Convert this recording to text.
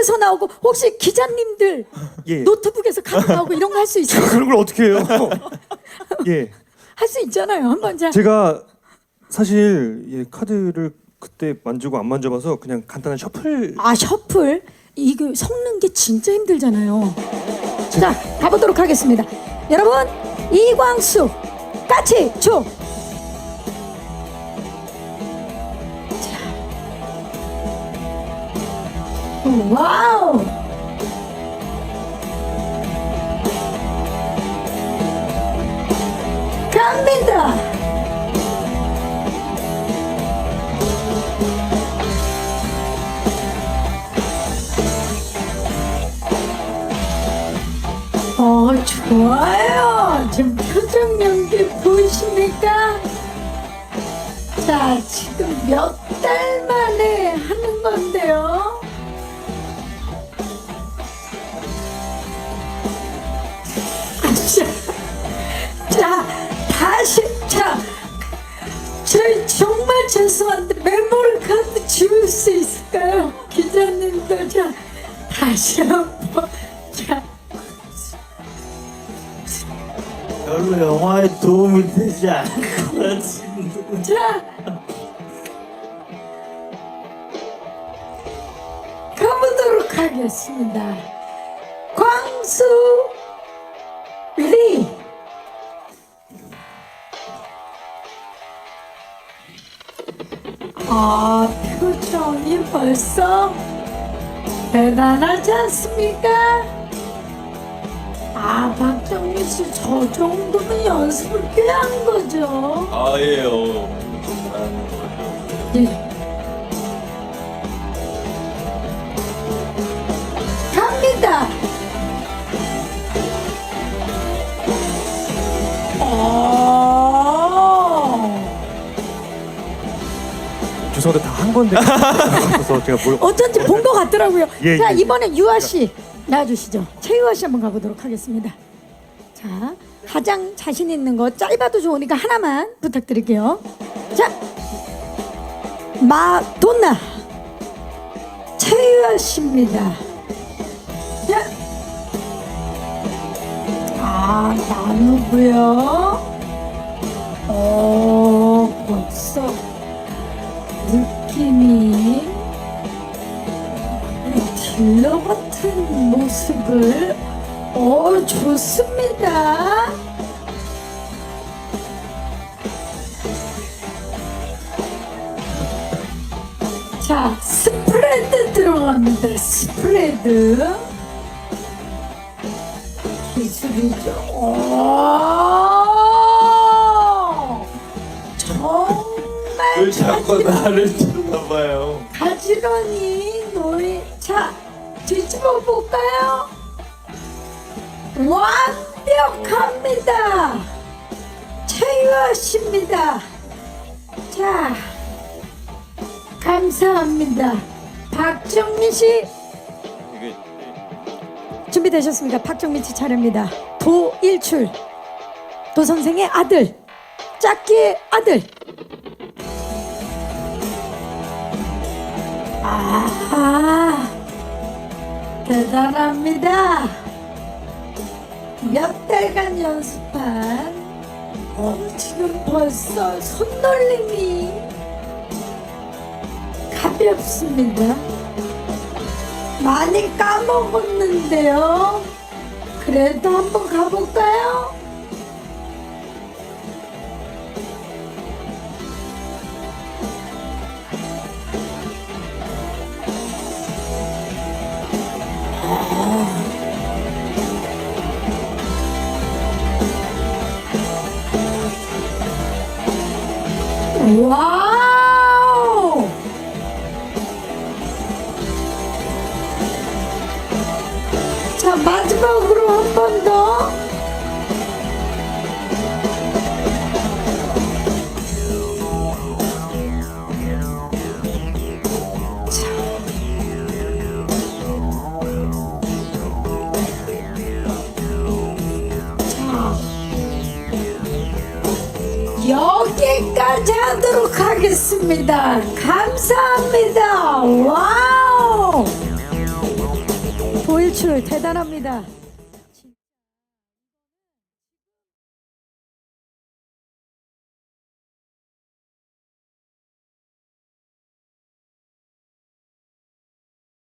유튜브에서 나오고 혹시 기자님들 예. 노트북에서 카드 나오고 이런 거 할 수 있어요? 그런 걸 어떻게 해요? 예. 할 수 있잖아요. 한번 자. 제가 사실 예, 카드를 그때 만지고 안 만져봐서 그냥 간단한 셔플 아 셔플 이거 섞는 게 진짜 힘들잖아요. 자 가보도록 하겠습니다. 여러분 이광수 까치 초. 와우. 갑니다. 어, 좋아요. 지금 표정 연기 보이십니까? 자, 지금 몇 달 만에 저희 정말 죄송한데 메모리 카드 지울 수 있을까요? 기자님들, 자, 다시 한번, 자. 별로 영화에 도움이 되지 않을 것 같은데. 자 가보도록 하겠습니다. 광수 아, 표정이 벌써 대단하지 않습니까? 아, 박정민 씨, 저 정도면 연습을 꽤 한 거죠. 아예요. 네. 갑니다. 죄송한데 다 한 건데 그래서 제가 뭘 어쩐지 본 것 같더라고요. 예, 자 예, 이번에 유아 씨 나와주시죠. 최유아 씨 한번 가보도록 하겠습니다. 자 가장 자신 있는 거 짧아도 좋으니까 하나만 부탁드릴게요. 자 마돈나 최유아 씨입니다. 자. 아 나누고요. 모습을 어 좋습니다. 자 스프레드 들어갑니다. 스프레드 기술이죠. 오! 정말 왜 자꾸 나를 쳐다봐요? 가지런히 노래 자 뒤집어 볼까요? 완벽합니다. 씨입니다. 자 감사합니다. 박정민 씨 준비되셨습니까? 박정민 씨 차례입니다. 도일출 도 선생의 아들 짝기의 아들 아, 대단합니다. 몇 달간 연습한 어, 지금 벌써 손놀림이 가볍습니다. 많이 까먹었는데요. 그래도 한번 가볼까요? 와 하겠습니다. 감사합니다. 와우! 고일출 대단합니다.